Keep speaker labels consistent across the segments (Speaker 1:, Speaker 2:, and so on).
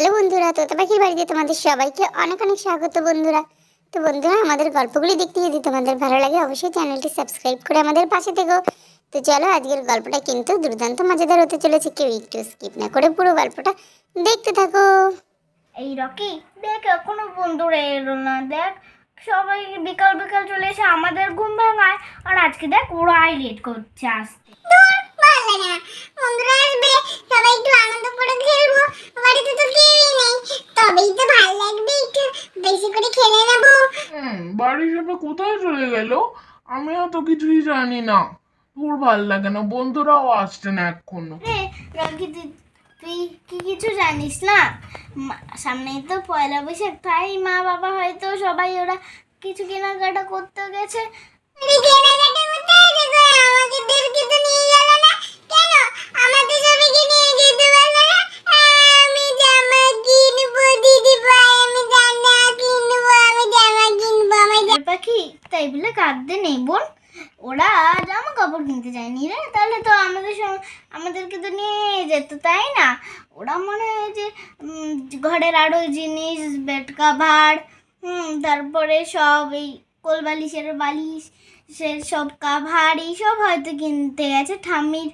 Speaker 1: Hello বন্ধুরা তোতা পাখির বাড়িতে তোমাদের সবাইকে অনেক অনেক স্বাগত বন্ধুরা। তো বন্ধুরা আমাদের গল্পগুলি দেখতে যদি তোমাদের ভালো লাগে অবশ্যই চ্যানেলটি সাবস্ক্রাইব করে আমাদের পাশে থেকো। তো চলো আজকের গল্পটা কিন্তু দুর্দান্ত মজাদার হতে চলেছে কেউ একটু স্কিপ না করে পুরো গল্পটা দেখতে থাকো।
Speaker 2: এই রকি দেখ এখনও বন্ধুরা এলো না দেখ সবাই বিকাল বিকাল চলে এসে আমাদের ঘুম ভাঙায় আর আজকে দেখ ওরাই লেট করছে আসতে।
Speaker 1: ভালো না। বন্ধুরা আসবে। সবাই একটু আনন্দ করে খেলব। বাড়িতে তো কেউই নেই। তবেই তো ভালো লাগবে একটু বেশি করে খেলে নেব।
Speaker 3: বাড়ির সবাই কোথায় চলে গেল? আমিও তো কিছুই জানি না। তোর ভালো লাগে না। বন্ধুরাও আসছে না এখনও।
Speaker 2: রে রকি তুই কি কিছু জানিস না? সামনেই তো পয়লা বৈশাখ। তাই মা বাবা হয়তো সবাই ওরা কিছু কেনাকাটা করতে গেছে।
Speaker 1: কেনাকাটা
Speaker 2: পাখি তাই বলে কাঁদতে নেই বোন। ওরা জামা কাপড় কিনতে যায়নি রে। তাহলে তো আমাদের সঙ্গে আমাদেরকে তো নিয়ে যেত তাই না? ওরা মনে হয় যে ঘরের আরও জিনিস বেড কাভার হুম তারপরে সব এই কোল বালিশের বালিশ সে সব কাভার এইসব হয়তো কিনতে গেছে। ঠাম্মির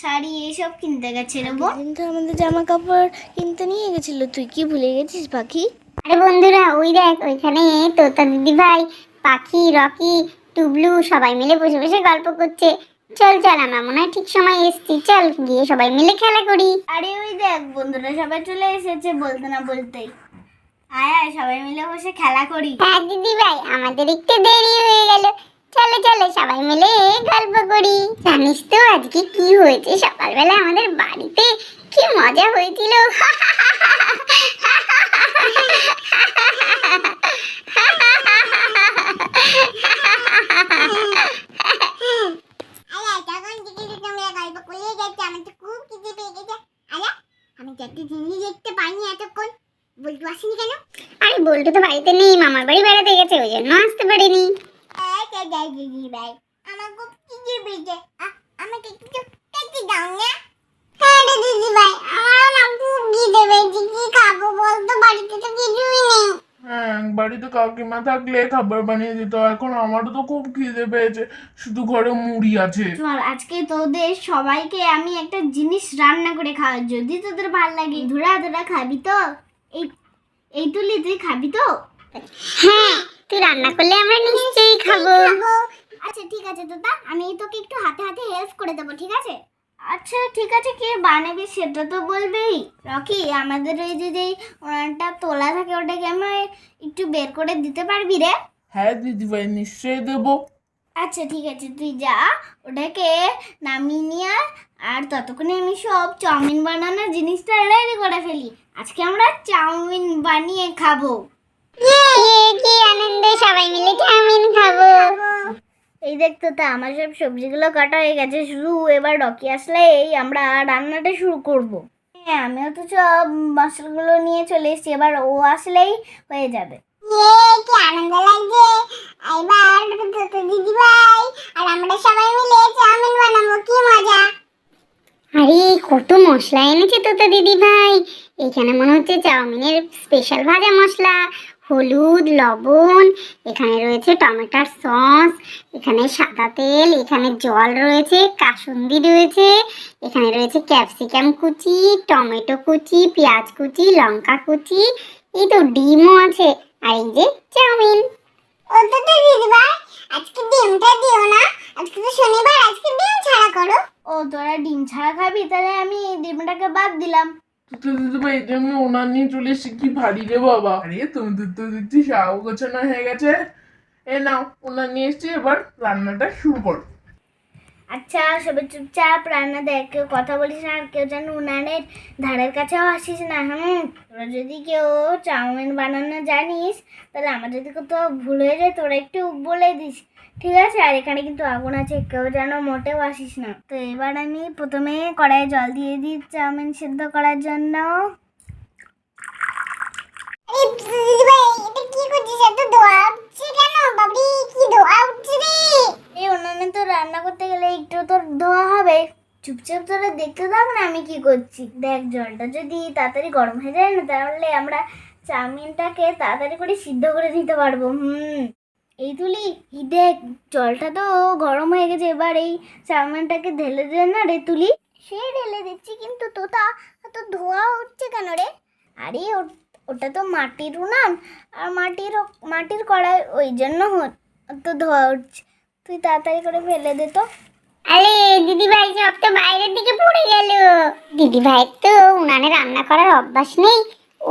Speaker 2: শাড়ি এইসব কিনতে গেছে রে বোন। কিন্তু আমাদের জামা কাপড় কিনতে নিয়ে গেছিল। তুই কি ভুলে গেছিস পাখি?
Speaker 1: আরে বন্ধুরা ওই দেখ ওইখানে তোতা দিদি ভাই পাখি রকি টুবলু সবাই মিলে বসে বসে গল্প করছে। চল চল আমরা মনে হয় ঠিক সময় এসছি। চল গিয়ে সবাই মিলে খেলা করি।
Speaker 2: আরে ওই দেখ বন্ধুরা সবাই চলে এসেছে বলতে না বলতেই। আয় আয় সবাই মিলে বসে খেলা করি।
Speaker 1: হ্যাঁ দিদি ভাই আমাদের একটু দেরি হয়ে গেল। চলো চলো সবাই মিলে গল্প করি। জানিস তো আজকে কি হয়েছে? সকালবেলা আমাদের বাড়িতে কি মজা হয়েছিল। আমি চারটি জিনিস দেখতে পাইনি এতক্ষণ। বলতে আসেনি কেন? আরে বল্টু তো বাড়িতে নেই মামার বাড়ি বেড়াতে গেছে ওই জন্য আসতে পারিনি। দিদি ভাই আমার খুব খিদে পেয়েছে। আমাকে একটু খেতে দাও না। হ্যাঁ দিদি ভাই আমারও না খুব খিদে পেয়েছে কি খাব বলতো বাড়িতে তো কিছুই নেই
Speaker 3: হ্যাঁ বাড়িতে কাকিমা থাকলে খাবার বানিয়ে দিত। এখন আমারও তো খুব খিদে পেয়েছে শুধু ঘরে মুড়ি আছে।
Speaker 2: চল আজকে তোদের সবাইকে আমি একটা জিনিস রান্না করে খাওয়া যদি তোদের ভালো লাগে। ধুরা তোরা খাবি তো? এই এই তুলি তুই খাবি তো?
Speaker 1: হ্যাঁ তুই রান্না করলে আমরা নিশ্চয়ই খাব।
Speaker 2: আচ্ছা ঠিক আছে দাদা আমি তোকে একটু হাতে হাতে হেল্প করে দেবো ঠিক আছে? আচ্ছা ঠিক আছে কে? বানাবি সেটা তো বলবেই। রকি আমাদের ওই যে যেই ওনারটা তোলা থাকে ওটাকে আমার একটু বের করে দিতে পারবি রে?
Speaker 3: হ্যাঁ দিদি ভাই নিশ্চয়ই দেবো।
Speaker 2: আচ্ছা ঠিক আছে তুই যা। ওটাকে নামিয়ে নিয়ে আয়, আর ততক্ষণে আমি সব চাউমিন বানানোর জিনিসটা রেডি করে ফেলি। আজকে আমরা চাউমিন বানিয়ে খাব।
Speaker 1: কি আনন্দ সবাই মিলে চাউমিন খাব?
Speaker 2: এই দেখতো তা আমার সব সবজিগুলো কাটা হয়ে গেছে শুরু এবার রকি আসলে এই আমরা রান্নাটা শুরু করব। হ্যাঁ আমিও তো সব মশলাগুলো নিয়ে চলে এসেছি এবার ও আসলেই হয়ে যাবে।
Speaker 1: কি আনন্দ লাগছে? এবার তো দিদি ভাই আর আমরা সবাই মিলে চাউমিন বানাবো কি মজা? আরে কত মশলা এনেছে তো তো দিদি ভাই। এখানে মনে হচ্ছে চাউমিনের স্পেশাল ভাজা মশলা। হলুদ লবণ এখানে রয়েছে টমেটোর সস এখানে সাদা তেল এখানে জল রয়েছে কাসুন্দি রয়েছে এখানে রয়েছে ক্যাপসিকাম কুচি টমেটো কুচি পেঁয়াজ কুচি লঙ্কা কুচি এই তো ডিমও আছে আর এই যে চাউমিন। দিদিভাই আজকে ডিমটা দিও না আজকে তো শনিবার আজকে ডিম ছাড়া করো।
Speaker 2: ও তোরা ডিম ছাড়া খাবি তাহলে আমি ডিমটাকে বাদ দিলাম।
Speaker 3: তো ভাই ওনার নিয়ে চলে এসেছি। কি ভারী রে বাবা। আরে তোমাদের তো গোছানো হয়ে গেছে। এ নাও ওনার নিয়ে এসেছি এবার রান্নাটা শুরু করো।
Speaker 2: আচ্ছা সবাই চুপচাপ রান্না দেখ কেউ কথা বলিস না আর কেউ যেন উনানের ধারের কাছেও আসিস না হুম? তোরা যদি কেউ চাউমিন বানানো জানিস তাহলে আমার যদি কোথাও ভুল হয়ে যায় তোরা একটু বলে দিস। ঠিক আছে আর এখানে কিন্তু আগুন আছে কেউ যেন মোটেও আসিস না। তো এবার আমি প্রথমে কড়াইয়ে জল দিয়ে দিই চাউমিন সিদ্ধ করার জন্য। তো রান্না করতে গেলে একটু তোর ধোয়া হবে। চুপচাপ তোরা দেখতে থাক না আমি কি করছি। দেখ জলটা যদি তাড়াতাড়ি গরম হয়ে যায় না তাহলে আমরা চাউমিনটাকে তাড়াতাড়ি করে সিদ্ধ করে নিতে পারব হুম। এই তুলি, এই দেখ, জলটা তো গরম হয়ে গেছে, এবার এই চাউমিনটাকে ঢেলে দে না রে তুলি।
Speaker 1: সে ঢেলে দিচ্ছি কিন্তু তোতা, তো ধোয়া উঠছে কেন রে?
Speaker 2: আরে ওটা তো মাটির উনান, আর মাটির মাটির কড়াই, ওই জন্য তো ধোয়া উঠছে তুই তাড়াতাড়ি করে ফেলে দে তো।
Speaker 1: আরে দিদি ভাই সব তো বাইরের দিকে পড়ে গেল। দিদি ভাই তো উনানে রান্না করার অভ্যাস নেই,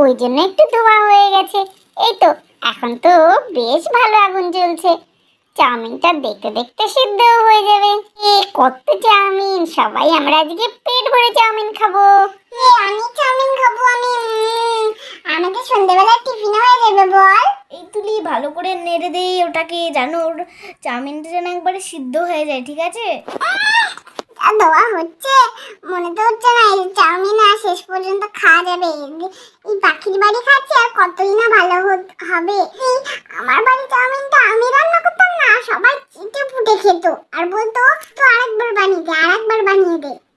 Speaker 1: ওই জন্য একটু ধোয়া হয়ে গেছে। এই তো এখন তো বেশ ভালো আগুন জ্বলছে। চাউমিনটা দেখতে দেখতে সিদ্ধ হয়ে যাবে। এ কত চাউমিন! সবাই আমরা আজকে পেট ভরে চাউমিন খাব। এ আমি চাউমিন খাব আমি আমাদের সন্ধ্যেবেলা টিফিন হয়ে যাবে বল।
Speaker 2: এই তুলি ভালো করে নেড়ে দে ওটাকে জানো ওর চাউমিনটা যেন একবারে সিদ্ধ হয়ে যায় ঠিক আছে?
Speaker 1: দেওয়া হচ্ছে। মনে তো হচ্ছে না, এই চাউমিন আর শেষ পর্যন্ত খাওয়া যাবে। এই- পাখির বাড়ি খাচ্ছে আর কতই না ভালো হবে। আমার বাড়ি চাউমিনটা আমি রান্না করতাম না, সবাই চিটে ফুটে খেত। আর বলতো তো আরেকবার বানিয়ে দে, আরেকবার বানিয়ে দে।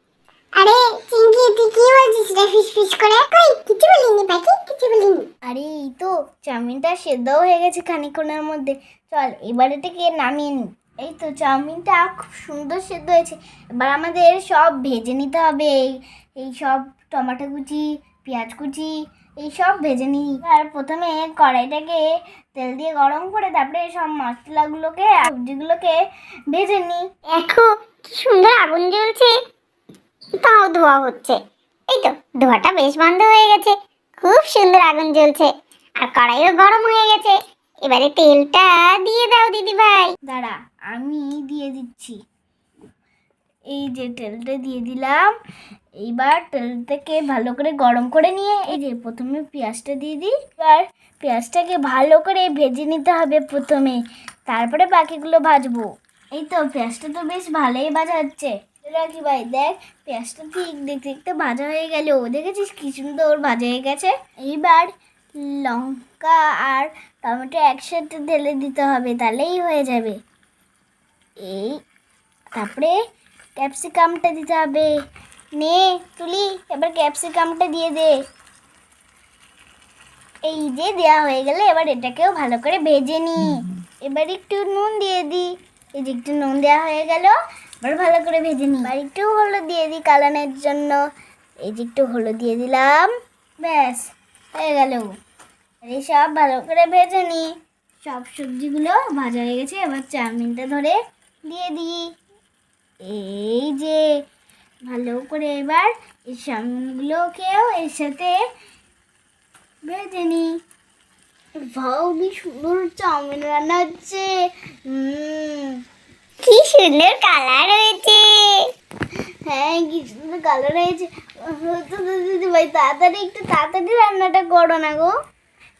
Speaker 1: আরে চিঙ্কি তুই কি বলছিস রে ফিস ফিস করে? কই, কিছু বলিনি পাখি, কিছু বলিনি।
Speaker 2: আরে, এই তো, চাউমিনটা সেদ্ধও হয়ে গেছে খানিক্ষণের মধ্যে। চল, এবার এটাকে নামিয়ে নি। এই তো চাউমিনটা খুব সুন্দর সেদ্ধ হয়েছে। এবার আমাদের সব ভেজে নিতে হবে। এই- সব টমেটো কুচি, পেঁয়াজ কুচি, এই সব ভেজে নিই। আর প্রথমে কড়াইটাকে তেল দিয়ে গরম করে তারপরে সব মশলাগুলোকে, সবজিগুলোকে ভেজে নিই।
Speaker 1: দেখো কি সুন্দর আগুন জ্বলছে। তাও ধোয়া হচ্ছে। এই তো, ধোয়াটা বেশ বন্ধ হয়ে গেছে। খুব সুন্দর আগুন জ্বলছে। আর কড়াইও গরম হয়ে গেছে। এবারে তেলটা দিয়ে দাও দিদি।
Speaker 2: দাঁড়া, আমি দিয়ে দিচ্ছি। এই যে তেলটা দিয়ে দিলাম। এইবার তেলটাকে ভালো করে গরম করে নিয়ে, এই যে প্রথমে পেঁয়াজটা দিয়ে দিই। এবার পেঁয়াজটাকে ভালো করে ভেজে নিতে হবে প্রথমে। তারপরে বাকিগুলো ভাজবো। এই তো, পেঁয়াজটা তো বেশ ভালোই ভাজা হচ্ছে। রাখি ভাই, দেখ, পেঁয়াজটা ঠিক দেখতে দেখতে ভাজা হয়ে গেল। দেখেছিস কি সুন্দর ভাজা হয়ে গেছে? এইবার লঙ্কা আর টমেটো একসাথে ঢেলে দিতে হবে, তাহলেই হয়ে যাবে। এই, তারপরে ক্যাপসিকামটা দিতে হবে। নে, তুলি, এবার ক্যাপসিকামটা দিয়ে দে। এই যে দেওয়া হয়ে গেলে এবার এটাকেও ভালো করে ভেজে নি। এবার একটু নুন দিয়ে দিই এই যে একটু নুন দেওয়া হয়ে গেল, এবার ভালো করে ভেজে নি। এবার একটু হলুদ দিয়ে দিই কালানের জন্য। এই যে একটু হলুদ দিয়ে দিলাম, ব্যাস, হয়ে গেল। সব ভালো করে ভেজে নি। সব সবজিগুলো ভাজা হয়ে গেছে, এবার চাউমিনটা ধরে দিয়ে দিই। এই যে, ভালো করে এবার এই চাউমিনগুলোকেও এর সাথে ভেজে নি। ভাও সুন্দর চাউমিন রান্না হচ্ছে।
Speaker 1: কি সুন্দর কালার হয়েছে।
Speaker 2: হ্যাঁ কি সুন্দর কালার হয়েছে। ভাই, তাড়াতাড়ি, একটু তাড়াতাড়ি রান্নাটা করো না গো।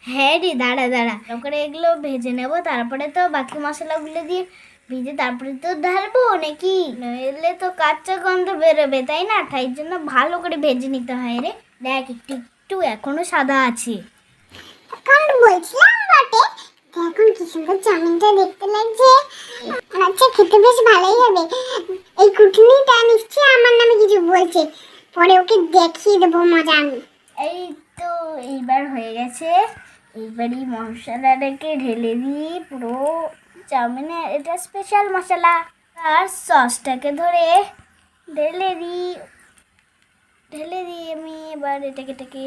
Speaker 2: হ্যাঁ রে দাঁড়া দাঁড়া। করে এগুলো ভেজে নেব তারপরে তো বাকি মশলাগুলো দিয়ে ভেজে তারপরে তো ঢালবো নাকি? নইলে তো কাঁচা গন্ধ বেরোবে তাই না? তাই জন্য ভালো করে ভেজে নিতে হয় রে। দেখ একটু একটু এখনও সাদা আছে।
Speaker 1: এখন বলছিলাম বটে এখন কি সুন্দর চাউমিনটা দেখতে লাগছে। আচ্ছা খেতে বেশ ভালোই হবে। এই কুটুনিটা নিশ্চয়ই আমার নামে কিছু বলছে। পরে ওকে দেখিয়ে দেবো মজা আমি।
Speaker 2: এই তো এইবার হয়ে গেছে। এইবার এই মশলাটাকে ঢেলে দিই পুরো চাউমিনে। এটা স্পেশাল মশলা। আর সসটাকে ধরে ঢেলে দিই। ঢেলে দিই আমি এবার এটাকে এটাকে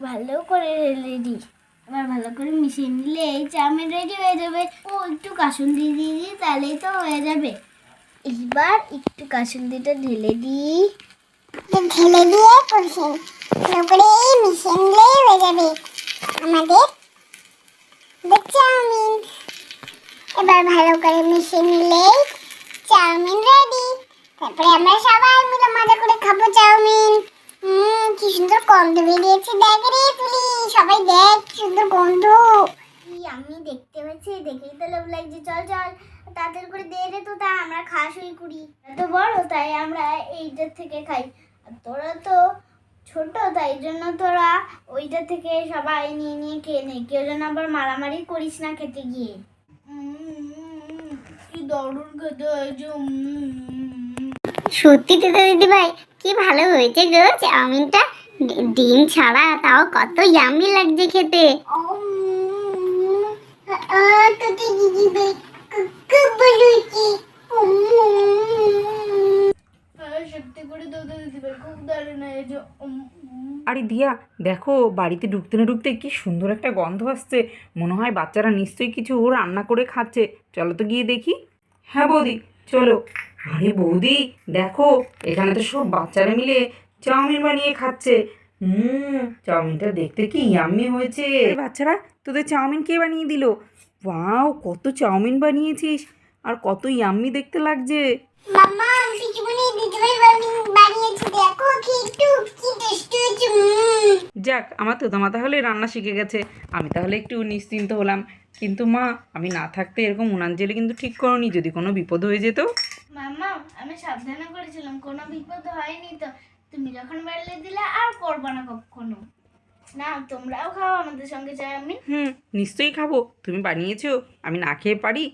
Speaker 2: ভালো করে ঢেলে দিই। এবার ভালো করে মিশিয়ে নিলে এই চাউমিন রেডি হয়ে যাবে। ও, একটু কাসুন্দি দিয়ে দিই, তাহলেই তো হয়ে যাবে। এইবার একটু কাসুন কাসুন্দিটা ঢেলে দিই।
Speaker 1: ঢেলে দিয়ে করে মিশিয়ে নিলেই হয়ে যাবে। আমাদের চাউমিন। এবার ভালো করে মিশিয়ে নিলেই চাউমিন রেডি তারপরে আমরা সবাই মিলে মজা করে খাব চাউমিন। হুম কি সুন্দর গন্ধ বেরিয়েছে। দেখ রে তুলি, সবাই দেখ সুন্দর গন্ধ।
Speaker 2: আমি দেখতে পাচ্ছি, দেখেই তো লোভ লাগছে। চল চল, তাড়াতাড়ি করে দে রে তো তা আমরা খাওয়া শুরু করি। এত বড়, তাই আমরা এইটার থেকে খাই। তোরা তো ছোট তাই জন্য তোরা ওইটা থেকে সবাই নিয়ে নিয়ে খেয়ে নে কেউ যেন আবার মারামারি করিস না খেতে গিয়ে কি দারুণ খেতে হয়েছে উম।
Speaker 1: সত্যি তো দিদি ভাই কি ভালো হয়েছে গো চাউমিনটা ডিম ছাড়া তাও কত ইয়ামি লাগছে খেতে
Speaker 2: হ্যাঁ সত্যি করে তোদের দিদি ভাই খুব দারুণ হয়েছে উম, উম।
Speaker 4: আরে দিয়া, দেখো বাড়িতে ঢুকতে না ঢুকতে কি সুন্দর একটা গন্ধ আসছে। মনে হয় বাচ্চারা নিশ্চয়ই কিছু ও রান্না করে খাচ্ছে। চলো তো গিয়ে দেখি। হ্যাঁ বৌদি, চলো। আরে বৌদি, দেখো, এখানে তো সব বাচ্চারা মিলে চাউমিন বানিয়ে খাচ্ছে। হুম, চাউমিনটা দেখতে কি ইয়াম্মি হয়েছে। বাচ্চারা, তোদের চাউমিন কে বানিয়ে দিল? ওয়াও, কত চাউমিন বানিয়েছিস। আর কত ইয়াম্মি দেখতে লাগছে।
Speaker 1: মাম্মা পিচুমনি দিদি ভাই বানিয়েছে দেখো কি একটু কি টেস্টি
Speaker 4: যাক আমার তো তোমার তাহলে রান্না শিখে গেছে। আমি তাহলে একটু নিশ্চিন্ত হলাম। কিন্তু মা আমি না থাকতে এরকম উনান জেলে কিন্তু ঠিক করনি যদি কোনো বিপদ হয়ে যেত।
Speaker 2: মামা আমি সাবধানে করেছিলাম কোনো বিপদ হয়নি তো। তুমি যখন বাড়লে দিলে আর করব না কখনো। না তোমরাও খাও আমাদের সঙ্গে চাউমিন
Speaker 4: হুম নিশ্চয়ই খাব। তুমি বানিয়েছো আমি না খেয়ে পারি।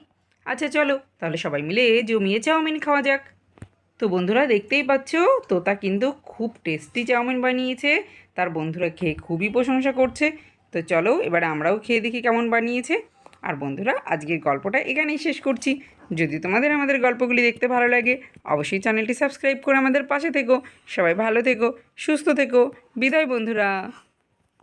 Speaker 4: আচ্ছা চলো, তাহলে সবাই মিলে জমিয়ে চাউমিন খাওয়া যাক। তো বন্ধুরা, দেখতেই পাচ্ছ, তোতা কিন্তু খুব টেস্টি চাউমিন বানিয়েছে। তার বন্ধুরা খেয়ে খুবই প্রশংসা করছে। তো চলো, এবারে আমরাও খেয়ে দেখি কেমন বানিয়েছে। আর বন্ধুরা, আজকের গল্পটা এখানেই শেষ করছি। যদি তোমাদের আমাদের গল্পগুলি দেখতে ভালো লাগে, অবশ্যই চ্যানেলটি সাবস্ক্রাইব করে আমাদের পাশে থেকো। সবাই ভালো থেকো, সুস্থ থেকো। বিদায়, বন্ধুরা।